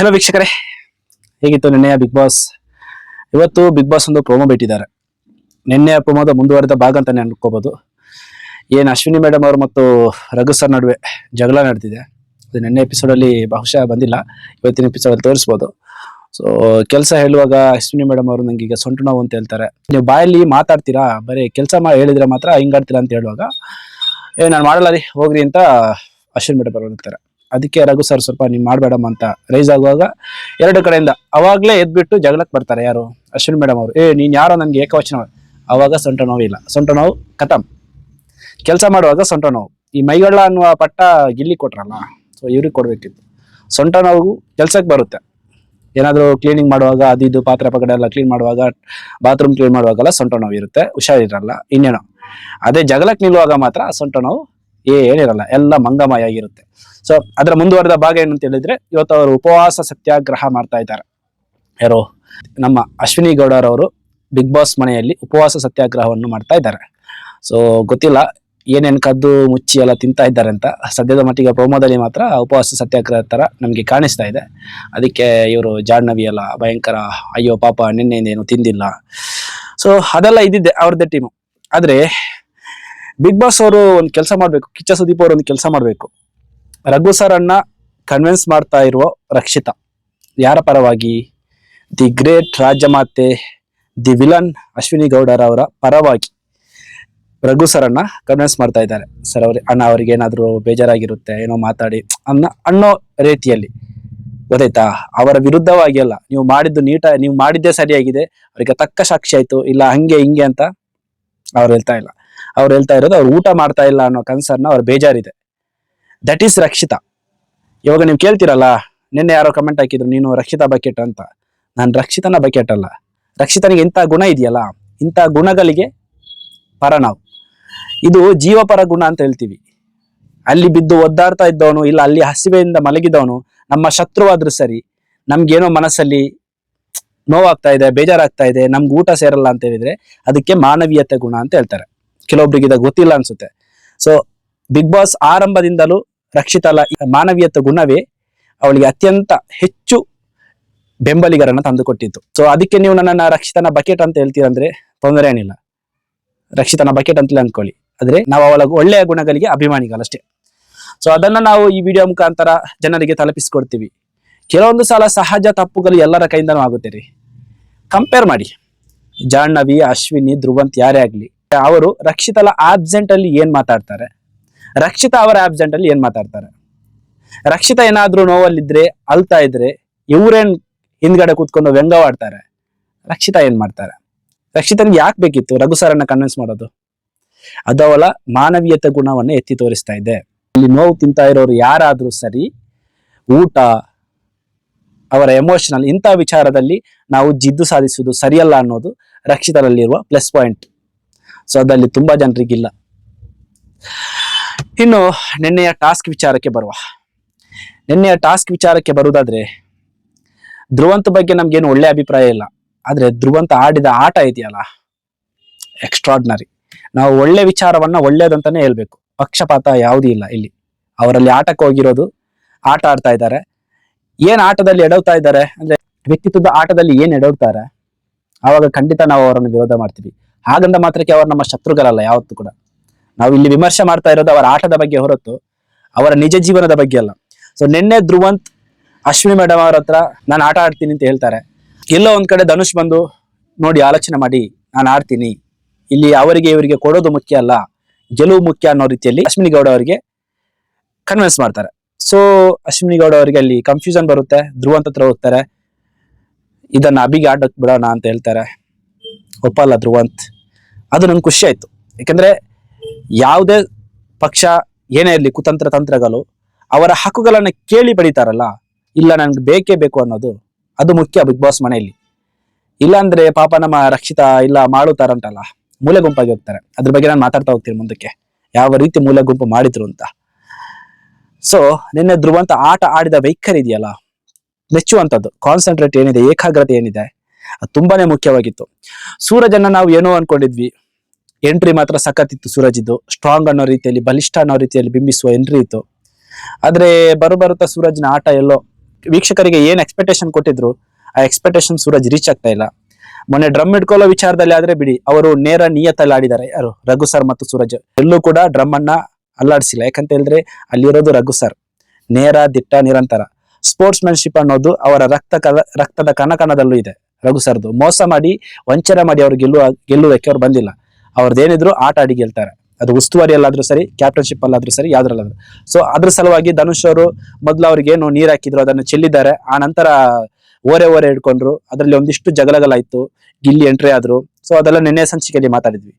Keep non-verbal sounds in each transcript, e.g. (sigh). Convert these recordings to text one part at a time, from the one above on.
Hello ವೀಕ್ಷಕರೇ, ಹೇಗಿತ್ತು ನಿನ್ನೆಯ ಬಿಗ್ ಬಾಸ್ ಇವತ್ತು ಬಿಗ್ ಬಾಸ್ ಒಂದು ಪ್ರೋಮೋ ಬಿಟ್ಟಿದ್ದಾರೆ. ನಿನ್ನೆಯ ಪ್ರೋಮೋದ ಮುಂದುವರೆದ ಭಾಗ ಅಂತಾನೆ ಅನ್ಕೋಬಹುದು ಏನು ಅಶ್ವಿನಿ ಮೇಡಮ್ ಅವರು ಮತ್ತು ರಘು ಸರ್ ನಡುವೆ ಜಗಳ ನಡೆದಿದೆ. ಅದು ನಿನ್ನೆ ಎಪಿಸೋಡಲ್ಲಿ ಬಹುಶಃ ಬಂದಿಲ್ಲ. ಇವತ್ತಿನ ಎಪಿಸೋಡಲ್ಲಿ ತೋರಿಸ್ಬೋದು. ಸೊ ಕೆಲಸ ಹೇಳುವಾಗ ಅಶ್ವಿನಿ ಮೇಡಮ್ ಅವರು ನಂಗೆ ಈಗ ಸೊಂಟು ನೋವು ಅಂತ ಹೇಳ್ತಾರೆ. ನೀವು ಬಾಯಲ್ಲಿ ಮಾತಾಡ್ತೀರಾ? ಬರೀ ಕೆಲಸ ಮಾ ಹೇಳಿದ್ರೆ ಮಾತ್ರ ಹಿಂಗಾಡ್ತೀರಾ ಅಂತ ಹೇಳುವಾಗ, ಏ, ನಾನು ಮಾಡಲ್ಲ ರೀ, ಹೋಗ್ರಿ ಅಂತ ಅಶ್ವಿನಿ ಮೇಡಮ್ ಅವರು ಹೇಳ್ತಾರೆ. ಅದಕ್ಕೆ ರಘು ಸರ್ ಸ್ವಲ್ಪ ನೀವು ಮಾಡಬೇಡಮ್ಮ ಅಂತ ರೈಸ್ ಆಗುವಾಗ ಎರಡು ಕಡೆಯಿಂದ ಅವಾಗಲೇ ಎದ್ಬಿಟ್ಟು ಜಗಳಕ್ಕೆ ಬರ್ತಾರೆ ಯಾರು? ಅಶ್ವಿನ್ ಮೇಡಮ್ ಅವರು. ಏ, ನೀನು ಯಾರೋ ನನಗೆ ಏಕವಚನ ಅವಾಗ ಸೊಂಟ ನೋವಿಲ್ಲ ಸೊಂಟ ನೋವು ಖತಮ್. ಕೆಲಸ ಮಾಡುವಾಗ ಸೊಂಟ ನೋವು. ಈ ಮೈಗಳ್ಳ ಅನ್ನುವ ಪಟ್ಟ ಗಿಲ್ಲಿ ಕೊಟ್ರಲ್ಲ ಸೊ ಇವ್ರಿಗೆ ಕೊಡಬೇಕಿತ್ತು. ಸೊಂಟ ನೋವು ಕೆಲ್ಸಕ್ಕೆ ಬರುತ್ತೆ. ಏನಾದರೂ ಕ್ಲೀನಿಂಗ್ ಮಾಡುವಾಗ, ಅದು ಇದು, ಪಾತ್ರೆ ಪಗಡೆ ಎಲ್ಲ ಕ್ಲೀನ್ ಮಾಡುವಾಗ ಬಾತ್ರೂಮ್ ಕ್ಲೀನ್ ಮಾಡುವಾಗೆಲ್ಲ ಸೊಂಟ ನೋವು ಇರುತ್ತೆ. ಹುಷಾರಿರಲ್ಲ. ಇನ್ನೇನೋ. ಅದೇ ಜಗಳಕ್ಕೆ ನಿಲ್ಲುವಾಗ ಮಾತ್ರ ಸೊಂಟ ನೋವು ಏನಿರಲ್ಲ ಎಲ್ಲ ಮಂಗಮಯ ಆಗಿರುತ್ತೆ ಸೊ ಅದರ ಮುಂದುವರೆದ ಭಾಗ ಏನು ಅಂತ ಹೇಳಿದ್ರೆ, ಇವತ್ತು ಅವರು ಉಪವಾಸ ಸತ್ಯಾಗ್ರಹ ಮಾಡ್ತಾ ಇದ್ದಾರೆ. ಯಾರು? ನಮ್ಮ ಅಶ್ವಿನಿ ಗೌಡರವರು ಬಿಗ್ ಬಾಸ್ ಮನೆಯಲ್ಲಿ ಉಪವಾಸ ಸತ್ಯಾಗ್ರಹವನ್ನು ಮಾಡ್ತಾ ಇದ್ದಾರೆ. ಸೊ ಗೊತ್ತಿಲ್ಲ, ಏನೇನು ಕದ್ದು ಮುಚ್ಚಿ ಎಲ್ಲ ತಿಂತಾ ಇದ್ದಾರೆ ಅಂತ. ಸದ್ಯದ ಮಟ್ಟಿಗೆ ಪ್ರೋಮೋದಲ್ಲಿ ಮಾತ್ರ ಉಪವಾಸ ಸತ್ಯಾಗ್ರಹ ತರ ನಮಗೆ ಕಾಣಿಸ್ತಾ ಇದೆ. ಅದಕ್ಕೆ ಇವರು ಜಾಹ್ನವಿ ಎಲ್ಲ ಭಯಂಕರ, ಅಯ್ಯೋ ಪಾಪ ನಿನ್ನೆಯಿಂದ ಏನು ತಿಂದಿಲ್ಲ. ಸೊ ಅದೆಲ್ಲ ಇದ್ದಿದ್ದೆ ಅವ್ರದ್ದೇ ಟೀಮು ಆದ್ರೆ ಬಿಗ್ ಬಾಸ್ ಅವರು ಒಂದು ಕೆಲಸ ಮಾಡಬೇಕು, ಕಿಚ್ಚ ಸುದೀಪ್ ಅವರು ಒಂದು ಕೆಲಸ ಮಾಡಬೇಕು. ರಘು ಸರ್ ಅಣ್ಣ ಕನ್ವಿನ್ಸ್ ಮಾಡ್ತಾ ಇರುವ ರಕ್ಷಿತಾ. ಯಾರ ಪರವಾಗಿ? ದಿ ಗ್ರೇಟ್ ರಾಜಮಾತೆ ದಿ ವಿಲನ್ ಅಶ್ವಿನಿ ಗೌಡರ ಅವರ ಪರವಾಗಿ. ರಘು ಸರ್ ಅಣ್ಣ ಕನ್ವಿನ್ಸ್ ಮಾಡ್ತಾ ಇದ್ದಾರೆ. ಸರ್ ಅವ್ರಿಗೆ ಅಣ್ಣ ಅವ್ರಿಗೆ ಏನಾದರೂ ಬೇಜಾರಾಗಿರುತ್ತೆ, ಏನೋ ಮಾತಾಡಿ, ಅನ್ನ, ಅನ್ನೋ ರೀತಿಯಲ್ಲಿ. ಗೊತ್ತಾಯ್ತಾ? ಅವರ ವಿರುದ್ಧವಾಗಿ ಅಲ್ಲ, ನೀವು ಮಾಡಿದ್ದು ನೀಟ, ನೀವು ಮಾಡಿದ್ದೇ ಸರಿಯಾಗಿದೆ, ಅವರಿಗೆ ತಕ್ಕ ಸಾಕ್ಷಿ ಆಯ್ತು, ಇಲ್ಲ ಹಂಗೆ ಹಿಂಗೆ ಅಂತ ಅವ್ರು ಹೇಳ್ತಾ ಇಲ್ಲ. ಅವ್ರು ಹೇಳ್ತಾ ಇರೋದು, ಅವ್ರು ಊಟ ಮಾಡ್ತಾ ಇಲ್ಲ ಅನ್ನೋ ಕನ್ಸರ್ನ ಅವ್ರ ಬೇಜಾರಿದೆ. That is Rakshita. ಇವಾಗ ನೀವು ಕೇಳ್ತೀರಲ್ಲ, ನಿನ್ನೆ ಯಾರೋ ಕಮೆಂಟ್ ಹಾಕಿದ್ರು, ನೀನು ರಕ್ಷಿತಾ ಬಕೆಟ್ ಅಂತ. ನಾನು ರಕ್ಷಿತನ ಬಕೆಟ್ ಅಲ್ಲ. ರಕ್ಷಿತನಿಗೆ ಇಂಥ ಗುಣ ಇದೆಯಲ್ಲ, ಇಂಥ ಗುಣಗಳಿಗೆ ಪರ ನಾವು. ಇದು ಜೀವಪರ ಗುಣ ಅಂತ ಹೇಳ್ತೀವಿ. ಅಲ್ಲಿ ಬಿದ್ದು ಒದ್ದಾಡ್ತಾ ಇದ್ದವನು, ಇಲ್ಲ ಅಲ್ಲಿ ಹಸಿವೆಯಿಂದ ಮಲಗಿದವನು, ನಮ್ಮ ಶತ್ರುವಾದ್ರೂ ಸರಿ, ನಮ್ಗೇನೋ ಮನಸ್ಸಲ್ಲಿ ನೋವಾಗ್ತಾ ಇದೆ, ಬೇಜಾರಾಗ್ತಾ ಇದೆ, ನಮ್ಗೆ ಊಟ ಸೇರಲ್ಲ ಅಂತ ಹೇಳಿದ್ರೆ, ಅದಕ್ಕೆ ಮಾನವೀಯತೆ ಗುಣ ಅಂತ ಹೇಳ್ತಾರೆ. ಕೆಲವೊಬ್ರಿಗೆ ಇದಾಗ ಗೊತ್ತಿಲ್ಲ ಅನ್ಸುತ್ತೆ. ಸೊ ಬಿಗ್ ಬಾಸ್ ಆರಂಭದಿಂದಲೂ ರಕ್ಷಿತಲ ಮಾನವೀಯತ ಗುಣವೇ ಅವಳಿಗೆ ಅತ್ಯಂತ ಹೆಚ್ಚು ಬೆಂಬಲಿಗರನ್ನ ತಂದುಕೊಟ್ಟಿತ್ತು ಸೊ ಅದಕ್ಕೆ ನೀವು ನನ್ನ ರಕ್ಷಿತನ ಬಕೆಟ್ ಅಂತ ಹೇಳ್ತೀರಂದ್ರೆ ತೊಂದರೆ ಏನಿಲ್ಲ. ರಕ್ಷಿತನ ಬಕೆಟ್ ಅಂತಲೇ ಅನ್ಕೊಳ್ಳಿ ಆದ್ರೆ ನಾವು ಅವಳ ಒಳ್ಳೆಯ ಗುಣಗಳಿಗೆ ಅಭಿಮಾನಿಗಳಷ್ಟೇ ಸೊ ಅದನ್ನ ನಾವು ಈ ವಿಡಿಯೋ ಮುಖಾಂತರ ಜನರಿಗೆ ತಲುಪಿಸ್ಕೊಡ್ತೀವಿ. ಕೆಲವೊಂದು ಸಲ ಸಹಜ ತಪ್ಪುಗಳು ಎಲ್ಲರ ಕೈಯಿಂದನೂ ಆಗುತ್ತೆ ರೀ. ಕಂಪೇರ್ ಮಾಡಿ. ಜಾಹ್ನವಿ, ಅಶ್ವಿನಿ, ಧ್ರುವಂತ್ ಯಾರೇ ಆಗ್ಲಿ. ಅವರು ರಕ್ಷಿತಲ ಆಬ್ಸೆಂಟ್ ಅಲ್ಲಿ ಏನ್ ಮಾತಾಡ್ತಾರೆ? ರಕ್ಷಿತಾ ಅವರ ಆಬ್ಸೆಂಟ್ ಅಲ್ಲಿ ಏನ್ ಮಾತಾಡ್ತಾರೆ? ರಕ್ಷಿತಾ ಏನಾದ್ರೂ ನೋವಲ್ಲಿದ್ರೆ, ಅಳ್ತಾ ಇದ್ರೆ, ಇವ್ರೇನ್ ಹಿಂದ್ಗಡೆ ಕೂತ್ಕೊಂಡು ವ್ಯಂಗವಾಡ್ತಾರೆ ರಕ್ಷಿತಾ ಏನ್ ಮಾಡ್ತಾರೆ? ರಕ್ಷಿತನಿಗೆ ಯಾಕೆ ಬೇಕಿತ್ತು ರಘು ಸರನ್ನ ಕನ್ವಿನ್ಸ್ ಮಾಡೋದು? ಅದು ಮಾನವೀಯತೆ ಗುಣವನ್ನ ಎತ್ತಿ ತೋರಿಸ್ತಾ ಇದೆ. ಇಲ್ಲಿ ನೋವು ತಿಂತಾ ಇರೋರು ಯಾರಾದ್ರೂ ಸರಿ, ಊಟ, ಅವರ ಎಮೋಷನಲ್ ಇಂಥ ವಿಚಾರದಲ್ಲಿ ನಾವು ಜಿದ್ದು ಸಾಧಿಸುವುದು ಸರಿಯಲ್ಲ ಅನ್ನೋದು ರಕ್ಷಿತರಲ್ಲಿರುವ ಪ್ಲಸ್ ಪಾಯಿಂಟ್ ಸೊ ಅದಲ್ಲಿ ತುಂಬಾ ಜನರಿಗಿಲ್ಲ. ಇನ್ನು ನಿನ್ನೆಯ ಟಾಸ್ಕ್ ವಿಚಾರಕ್ಕೆ ಬರುವ. ನಿನ್ನೆಯ ಟಾಸ್ಕ್ ವಿಚಾರಕ್ಕೆ ಬರುವುದಾದ್ರೆ, ಧ್ರುವಂತ ಬಗ್ಗೆ ನಮ್ಗೇನು ಒಳ್ಳೆ ಅಭಿಪ್ರಾಯ ಇಲ್ಲ. ಆದ್ರೆ ಧ್ರುವಂತ ಆಡಿದ ಆಟ ಇದೆಯಲ್ಲ ಎಕ್ಸ್ಟ್ರಾಡ್ನರಿ ನಾವು ಒಳ್ಳೆ ವಿಚಾರವನ್ನ ಒಳ್ಳೇದಂತಾನೆ ಹೇಳ್ಬೇಕು. ಪಕ್ಷಪಾತ ಯಾವುದೂ ಇಲ್ಲ ಇಲ್ಲಿ. ಅವರಲ್ಲಿ ಆಟಕ್ಕೆ ಹೋಗಿರೋದು, ಆಟ ಆಡ್ತಾ ಇದ್ದಾರೆ. ಏನ್ ಆಟದಲ್ಲಿ ಎಡವ್ತಾ ಇದ್ದಾರೆ ಅಂದ್ರೆ, ವ್ಯಕ್ತಿತ್ವದ ಆಟದಲ್ಲಿ ಏನ್ ಎಡವ್ತಾರೆ, ಆವಾಗ ಖಂಡಿತ ನಾವು ಅವರನ್ನು ವಿರೋಧ ಮಾಡ್ತೀವಿ. ಹಾಗಂದ ಮಾತ್ರಕ್ಕೆ ಅವರು ನಮ್ಮ ಶತ್ರುಗಳಲ್ಲ, ಯಾವತ್ತೂ ಕೂಡ. ನಾವು ಇಲ್ಲಿ ವಿಮರ್ಶೆ ಮಾಡ್ತಾ ಇರೋದು ಅವರ ಆಟದ ಬಗ್ಗೆ ಹೊರತು ಅವರ ನಿಜ ಜೀವನದ ಬಗ್ಗೆ ಅಲ್ಲ. ಸೊ ನಿನ್ನೆ ಧ್ರುವಂತ್, ಅಶ್ವಿನಿ ಮೇಡಮ್ ಅವ್ರ ಹತ್ರ ನಾನು ಆಟ ಆಡ್ತೀನಿ ಅಂತ ಹೇಳ್ತಾರೆ. ಎಲ್ಲೋ ಒಂದ್ ಕಡೆ ಧನುಷ್ ಬಂದು ನೋಡಿ ಆಲೋಚನೆ ಮಾಡಿ, ನಾನು ಆಡ್ತೀನಿ. ಇಲ್ಲಿ ಅವರಿಗೆ ಇವರಿಗೆ ಕೊಡೋದು ಮುಖ್ಯ ಅಲ್ಲ, ಗೆಲುವು ಮುಖ್ಯ ಅನ್ನೋ ರೀತಿಯಲ್ಲಿ ಅಶ್ವಿನಿ ಗೌಡ ಅವರಿಗೆ ಕನ್ವಿನ್ಸ್ ಮಾಡ್ತಾರೆ. ಸೊ ಅಶ್ವಿನಿ ಗೌಡ ಅವರಿಗೆ ಅಲ್ಲಿ ಕನ್ಫ್ಯೂಷನ್ ಬರುತ್ತೆ, ಧ್ರುವಂತ ಹತ್ರ ಹೋಗ್ತಾರೆ. ಇದನ್ನ ಅಬಿಗೆ ಆಡಕ್ ಬಿಡೋಣ ಅಂತ ಹೇಳ್ತಾರೆ. ಒಪ್ಪಲ್ಲ ಅಂತ ಅದು ನಂಗೆ ಖುಷಿ ಆಯ್ತು. ಯಾಕಂದ್ರೆ ಯಾವುದೇ ಪಕ್ಷ ಏನೇ ಇರಲಿ, ಕುತಂತ್ರ ತಂತ್ರಗಳು, ಅವರ ಹಕ್ಕುಗಳನ್ನ ಕೇಳಿ ಬಡಿತಾರಲ್ಲ ಇಲ್ಲ ನನ್ಗೆ ಬೇಕೇ ಬೇಕು ಅನ್ನೋದು, ಅದು ಮುಖ್ಯ ಬಿಗ್ ಬಾಸ್ ಮನೆಯಲ್ಲಿ. ಇಲ್ಲಾಂದ್ರೆ ಪಾಪ ನಮ್ಮ ರಕ್ಷಿತಾ ಇಲ್ಲ ಮಾಡುತ್ತಾರಂಟಲ್ಲ ಮೂಲೆ ಗುಂಪಾಗಿ ಹೋಗ್ತಾರೆ. ಅದ್ರ ಬಗ್ಗೆ ನಾನು ಮಾತಾಡ್ತಾ ಹೋಗ್ತೀನಿ ಮುಂದಕ್ಕೆ. ಯಾವ ರೀತಿ ಮೂಲೆ ಗುಂಪು ಮಾಡಿದ್ರು ಅಂತ. ಸೊ ನಿನ್ನೆ ಧ್ರುವಂತ ಆಟ ಆಡಿದ ವೈಖರಿ ಇದೆಯಲ್ಲ, ಮೆಚ್ಚುವಂಥದ್ದು ಕಾನ್ಸಂಟ್ರೇಟ್ ಏನಿದೆ, ಏಕಾಗ್ರತೆ ಏನಿದೆ, ಅದು ತುಂಬಾನೇ ಮುಖ್ಯವಾಗಿತ್ತು. ಸೂರಜನ್ನ ನಾವು ಏನೋ ಅನ್ಕೊಂಡಿದ್ವಿ. ಎಂಟ್ರಿ ಮಾತ್ರ ಸಖತ್ತಿತ್ತು ಸೂರಜಿದ್ದು ಸ್ಟ್ರಾಂಗ್ ಅನ್ನೋ ರೀತಿಯಲ್ಲಿ, ಬಲಿಷ್ಠ ಅನ್ನೋ ರೀತಿಯಲ್ಲಿ ಬಿಂಬಿಸುವ ಎಂಟ್ರಿ ಇತ್ತು. ಆದ್ರೆ ಬರು ಬರುತ್ತಾ ಸೂರಜ್ನ ಆಟ ಎಲ್ಲೋ, ವೀಕ್ಷಕರಿಗೆ ಏನ್ ಎಕ್ಸ್ಪೆಕ್ಟೇಷನ್ ಕೊಟ್ಟಿದ್ರು, ಆ ಎಕ್ಸ್ಪೆಕ್ಟೇಷನ್ ಸೂರಜ್ ರೀಚ್ ಆಗ್ತಾ ಇಲ್ಲ. ಮೊನ್ನೆ ಡ್ರಮ್ ಇಟ್ಕೊಳ್ಳೋ ವಿಚಾರದಲ್ಲಿ ಆದ್ರೆ ಬಿಡಿ, ಅವರು ನೇರ ನಿಯತಲ್ಲಿ ಆಡಿದ್ದಾರೆ. ಯಾರು? ರಘು ಸರ್ ಮತ್ತು ಸೂರಜ್. ಎಲ್ಲೂ ಕೂಡ ಡ್ರಮ್ ಅನ್ನ ಅಲ್ಲಾಡಿಸಿಲ್ಲ. ಯಾಕಂತ ಹೇಳಿದ್ರೆ, ಅಲ್ಲಿರೋದು ರಘು ಸರ್ ನೇರ ದಿಟ್ಟ ನಿರಂತರ. ಸ್ಪೋರ್ಟ್ಸ್ ಮ್ಯಾನ್ಶಿಪ್ ಅನ್ನೋದು ಅವರ ರಕ್ತ ರಕ್ತದ ಕನಕನದಲ್ಲೂ ಇದೆ. ರಘು ಸರ್ದು. ಮೋಸ ಮಾಡಿ, ವಂಚನೆ ಮಾಡಿ ಅವ್ರು ಗೆಲ್ಲುವ, ಗೆಲ್ಲುವುದಕ್ಕೆ ಅವ್ರು ಬಂದಿಲ್ಲ. ಅವ್ರದ್ದೇನಿದ್ರು ಆಟ ಆಡಿ ಗೆಲ್ತಾರೆ. ಅದು ಉಸ್ತುವಾರಿ ಅಲ್ಲಾದ್ರೂ ಸರಿ ಕ್ಯಾಪ್ಟನ್ಶಿಪ್ ಅಲ್ಲಾದ್ರೂ ಸರಿ, ಯಾವ್ದ್ರಲ್ಲಾದ್ರೂ. ಸೊ ಅದ್ರ ಸಲುವಾಗಿ ಧನುಷ್ ಅವರು ಮೊದಲು ಅವ್ರಿಗೆ ಏನು ನೀರ್ ಹಾಕಿದ್ರು, ಅದನ್ನು ಚೆಲ್ಲಿದ್ದಾರೆ. ಆ ನಂತರ ಓರೆ ಓರೆ ಹಿಡ್ಕೊಂಡ್ರು. ಅದರಲ್ಲಿ ಒಂದಿಷ್ಟು ಜಗಳಗಳಾಯ್ತು ಗಿಲ್ಲಿ ಎಂಟ್ರಿ ಆದ್ರು. ಸೊ ಅದೆಲ್ಲ ನಿನ್ನೆ ಸಂಚಿಕೆಯಲ್ಲಿ ಮಾತಾಡಿದ್ವಿ.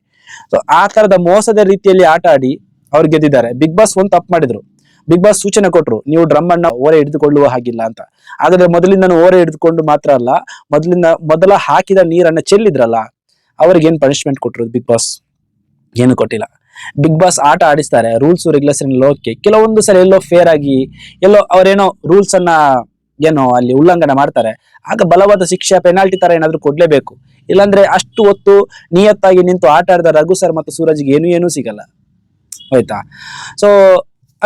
ಸೊ ಆ ತರದ ಮೋಸದ ರೀತಿಯಲ್ಲಿ ಆಟ ಆಡಿ ಅವ್ರು ಗೆದ್ದಿದ್ದಾರೆ. ಬಿಗ್ ಬಾಸ್ ಒಂದು ತಪ್ಪು ಮಾಡಿದ್ರು. ಬಿಗ್ ಬಾಸ್ ಸೂಚನೆ ಕೊಟ್ಟರು ನೀವು ಡ್ರಮ್ ಅನ್ನ ಓರೆ ಹಿಡಿದುಕೊಳ್ಳುವ ಹಾಗಿಲ್ಲ ಅಂತ. ಆದರೆ ಮೊದಲಿಂದ ಓರೆ ಹಿಡಿದುಕೊಂಡು ಮಾತ್ರ ಅಲ್ಲ, ಮೊದಲಿಂದ ಮೊದಲ ಹಾಕಿದ ನೀರನ್ನ ಚೆಲ್ಲಿದ್ರಲ್ಲ, ಅವ್ರಿಗೆ ಏನ್ ಪನಿಷ್ಮೆಂಟ್ ಕೊಟ್ಟರು ಬಿಗ್ ಬಾಸ್ ಏನು ಕೊಟ್ಟಿಲ್ಲ. ಬಿಗ್ ಬಾಸ್ ಆಟ ಆಡಿಸ್ತಾರೆ ರೂಲ್ಸ್ ರೆಗ್ಯುಲೇಷನ್ ಓಕೆ ಕೆಲವೊಂದು ಸಲ ಎಲ್ಲೋ ಫೇರ್ ಆಗಿ, ಎಲ್ಲೋ ಅವರೇನೋ ರೂಲ್ಸ್ ಅನ್ನ ಏನೋ ಅಲ್ಲಿ ಉಲ್ಲಂಘನೆ ಮಾಡ್ತಾರೆ. ಆಗ ಬಲವಾದ ಶಿಕ್ಷೆ ಪೆನಾಲ್ಟಿ ತರ ಏನಾದ್ರೂ ಕೊಡ್ಲೇಬೇಕು. ಇಲ್ಲಾಂದ್ರೆ ಅಷ್ಟು ಹೊತ್ತು ನಿಯತ್ತಾಗಿ ನಿಂತು ಆಟ ಆಡಿದ ರಘು ಸರ್ ಮತ್ತು ಸೂರಜ್ಗೆ ಏನು ಏನೂ ಸಿಗಲ್ಲ. ಆಯ್ತಾ? ಸೊ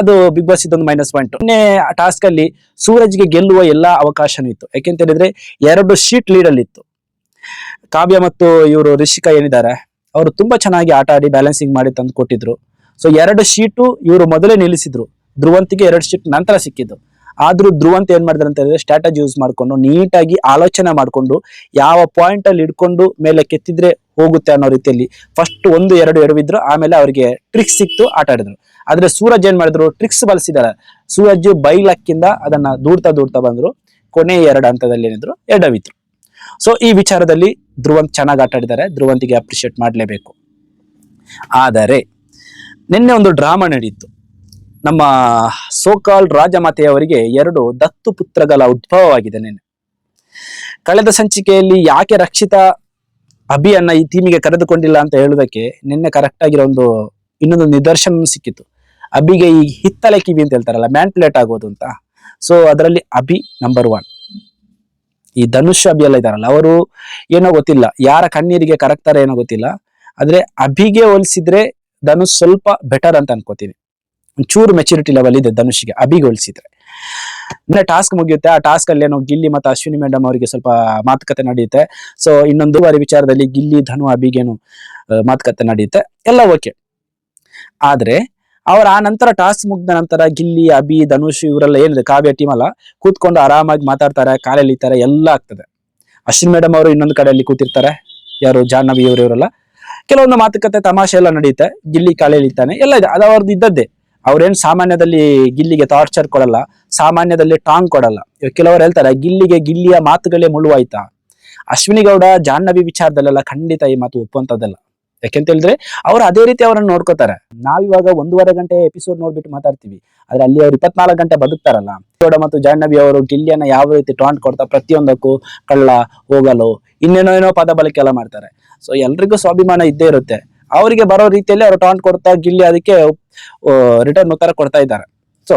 ಅದು ಬಿಗ್ ಬಾಸ್ ಇದೊಂದು ಮೈನಸ್ ಪಾಯಿಂಟ್ ಮೊನ್ನೆ ಟಾಸ್ಕ್ ಅಲ್ಲಿ ಸೂರಜ್ಗೆ ಗೆಲ್ಲುವ ಎಲ್ಲಾ ಅವಕಾಶನೂ ಇತ್ತು. ಯಾಕೆಂತ ಹೇಳಿದ್ರೆ ಎರಡು ಶೀಟ್ ಲೀಡ್ ಅಲ್ಲಿ ಇತ್ತು. ಕಾವ್ಯ ಮತ್ತು ಇವರು ರಿಷಿಕಾ ಏನಿದ್ದಾರೆ, ಅವರು ತುಂಬಾ ಚೆನ್ನಾಗಿ ಆಟ ಆಡಿ ಬ್ಯಾಲೆನ್ಸಿಂಗ್ ಮಾಡಿ ತಂದು ಕೊಟ್ಟಿದ್ರು. ಸೊ ಎರಡು ಶೀಟು ಇವರು ಮೊದಲೇ ನಿಲ್ಲಿಸಿದ್ರು. ಧ್ರುವಂತಿಗೆ ಎರಡು ಶೀಟ್ ನಂತರ ಸಿಕ್ಕಿದ್ದು. ಆದ್ರೂ ಧ್ರುವಂತ ಏನ್ ಮಾಡಿದ್ರು ಅಂತ ಹೇಳಿದ್ರೆ ಸ್ಟ್ರಾಟಜಿ ಯೂಸ್ ಮಾಡ್ಕೊಂಡು ನೀಟಾಗಿ ಆಲೋಚನೆ ಮಾಡಿಕೊಂಡು ಯಾವ ಪಾಯಿಂಟ್ ಅಲ್ಲಿ ಇಡ್ಕೊಂಡು ಮೇಲೆ ಕೆತ್ತಿದ್ರೆ ಹೋಗುತ್ತೆ ಅನ್ನೋ ರೀತಿಯಲ್ಲಿ ಫಸ್ಟ್ ಒಂದು ಎರಡು ಎಡವಿದ್ರು, ಆಮೇಲೆ ಅವರಿಗೆ ಟ್ರಿಕ್ಸ್ ಸಿಕ್ತು, ಆಟ ಆಡಿದ್ರು. ಆದ್ರೆ ಸೂರಜ್ ಏನ್ ಮಾಡಿದ್ರು? ಟ್ರಿಕ್ಸ್ ಬಳಸಿದಾರೆ ಸೂರಜ್ ಬೈಲಕ್ಕಿಂದ ಅದನ್ನ ದೂಡ್ತಾ ದೂಡ್ತಾ ಬಂದ್ರು. ಕೊನೆ ಎರಡು ಹಂತದಲ್ಲಿ ಏನಿದ್ರು? ಎಡವಿದ್ರು ಸೊ ಈ ವಿಚಾರದಲ್ಲಿ ಧ್ರುವಂತ್ ಚೆನ್ನಾಗಿ ಆಟ ಆಡಿದ್ದಾರೆ. ಧ್ರುವಂತಿಗೆ ಅಪ್ರಿಶಿಯೇಟ್ ಮಾಡಲೇಬೇಕು. ಆದರೆ, ನಿನ್ನೆ ಒಂದು ಡ್ರಾಮಾ ನಡೆಯಿತು ನಮ್ಮ ಸೋಕಾಲ್ ರಾಜಮಾತೆಯವರಿಗೆ ಎರಡು ದತ್ತು ಪುತ್ರಗಳ ಉದ್ಭವವಾಗಿದೆ ನಿನ್ನೆ. ಕಳೆದ ಸಂಚಿಕೆಯಲ್ಲಿ ಯಾಕೆ ರಕ್ಷಿತಾ ಅಭಿಯನ್ನ ಈ ಟೀಮಿಗೆ ಕರೆದುಕೊಂಡಿಲ್ಲ ಅಂತ ಹೇಳುವುದಕ್ಕೆ ನಿನ್ನೆ ಕರೆಕ್ಟ್ ಆಗಿರೋ ಒಂದು ಇನ್ನೊಂದು ನಿದರ್ಶನ ಸಿಕ್ಕಿತ್ತು ಅಭಿಗೆ ಈ ಹಿತ್ತಲೆ ಕಿವಿ ಅಂತ ಹೇಳ್ತಾರಲ್ಲ, ಮ್ಯಾಂಟ್ಲೇಟ್ ಆಗೋದು ಅಂತ. ಸೊ ಅದರಲ್ಲಿ ಅಭಿ ನಂಬರ್ ಒನ್ ಈ ಧನುಷ್ ಅಭಿ ಎಲ್ಲ ಇದಾರಲ್ಲ ಅವರು ಏನೋ ಗೊತ್ತಿಲ್ಲ, ಯಾರ ಕಣ್ಣೀರಿಗೆ ಕರಕ್ತಾರೆ ಏನೋ ಗೊತ್ತಿಲ್ಲ, ಆದ್ರೆ ಅಭಿಗೆ ಹೋಲಿಸಿದ್ರೆ ಧನುಷ್ ಸ್ವಲ್ಪ ಬೆಟರ್ ಅಂತ ಅನ್ಕೋತೀನಿ. ಒಂಚೂರು ಮೆಚುರಿಟಿ ಲೆವೆಲ್ ಇದೆ ಧನುಷ್ಗೆ, ಅಭಿಗೆ ಹೋಲಿಸಿದ್ರೆ. ಅಂದ್ರೆ ಟಾಸ್ಕ್ ಮುಗಿಯುತ್ತೆ, ಆ ಟಾಸ್ಕ್ ಅಲ್ಲಿ ಏನೋ ಗಿಲ್ಲಿ ಮತ್ತು ಅಶ್ವಿನಿ ಮೇಡಮ್ ಅವರಿಗೆ ಸ್ವಲ್ಪ ಮಾತುಕತೆ ನಡೆಯುತ್ತೆ. ಸೊ ಇನ್ನೊಂದು ಬಾರಿ ವಿಚಾರದಲ್ಲಿ ಗಿಲ್ಲಿ, ಧನು ಅಭಿಗೇನು ಮಾತುಕತೆ ನಡೆಯುತ್ತೆ. ಎಲ್ಲ ಓಕೆ ಆದ್ರೆ ಅವ್ರ ಆ ನಂತರ ಟಾಸ್ ಮುಗ್ದ ನಂತರ ಗಿಲ್ಲಿ, ಅಭಿ, ಧನುಷ್ ಇವರೆಲ್ಲ ಏನಿದೆ, ಕಾವ್ಯ ಟೀಮ್ ಅಲ್ಲ, ಕೂತ್ಕೊಂಡು ಆರಾಮಾಗಿ ಮಾತಾಡ್ತಾರೆ ಕಾಲೆಳಿತಾರೆ ಎಲ್ಲ ಆಗ್ತದೆ. ಅಶ್ವಿನ್ ಮೇಡಮ್ ಅವರು ಇನ್ನೊಂದು ಕಡೆಯಲ್ಲಿ ಕೂತಿರ್ತಾರೆ, ಯಾರು ಜಾಹ್ನವಿ ಇವರು ಇವರೆಲ್ಲ. ಕೆಲವೊಂದು ಮಾತುಕತೆ, ತಮಾಷೆ ಎಲ್ಲ ನಡೆಯುತ್ತೆ ಗಿಲ್ಲಿ ಕಾಲೆ ಎಳಿತಾನೆ ಎಲ್ಲ ಇದೆ. ಅದು ಅವ್ರದ್ದು ಇದ್ದದ್ದೇ. ಅವ್ರೇನು ಸಾಮಾನ್ಯದಲ್ಲಿ ಗಿಲ್ಲಿಗೆ ಟಾರ್ಚರ್ ಕೊಡಲ್ಲ, ಸಾಮಾನ್ಯದಲ್ಲಿ ಟಾಂಗ್ ಕೊಡಲ್ಲ. ಕೆಲವರು ಹೇಳ್ತಾರೆ, ಗಿಲ್ಲಿಗೆ ಗಿಲ್ಲಿಯ ಮಾತುಗಳೇ ಮುಳುವಾಯ್ತಾ? ಅಶ್ವಿನಿ ಗೌಡ, ಜಾಹ್ನವಿ ವಿಚಾರದಲ್ಲೆಲ್ಲ ಖಂಡಿತ ಈ ಮಾತು ಒಪ್ಪುವಂತದ್ದಲ್ಲ ಯಾಕೆಂತ ಹೇಳಿದ್ರೆ ಅವ್ರು ಅದೇ ರೀತಿ ಅವರನ್ನು ನೋಡ್ಕೋತಾರೆ. ನಾವಿವಾಗ ಒಂದೂವರೆ ಗಂಟೆ ಎಪಿಸೋಡ್ ನೋಡ್ಬಿಟ್ಟು ಮಾತಾಡ್ತೀವಿ. ಆದ್ರೆ ಅಲ್ಲಿ ಅವ್ರು ಇಪ್ಪತ್ನಾಲ್ಕು ಗಂಟೆ ಬದುಕ್ತಾರಲ್ಲ. ಮತ್ತು ಜಾಹ್ನವಿ ಅವರು ಗಿಲ್ಲಿಯನ್ನ ಯಾವ ರೀತಿ ಟಾಂಟ್ ಕೊಡ್ತಾ ಪ್ರತಿಯೊಂದಕ್ಕೂ ಕಳ್ಳ, ಹೋಗಲು, ಇನ್ನೇನೋ ಏನೋ ಪದ ಬಳಕೆ ಎಲ್ಲ ಮಾಡ್ತಾರೆ. ಸೊ ಎಲ್ರಿಗೂ ಸ್ವಾಭಿಮಾನ ಇದ್ದೇ ಇರುತ್ತೆ. ಅವರಿಗೆ ಬರೋ ರೀತಿಯಲ್ಲಿ ಅವರು ಟಾಂಟ್ ಕೊಡ್ತಾ ಗಿಲ್ಲಿ ಅದಕ್ಕೆ ರಿಟರ್ನ್ ಉತ್ತರ ಕೊಡ್ತಾ ಇದ್ದಾರೆ. ಸೊ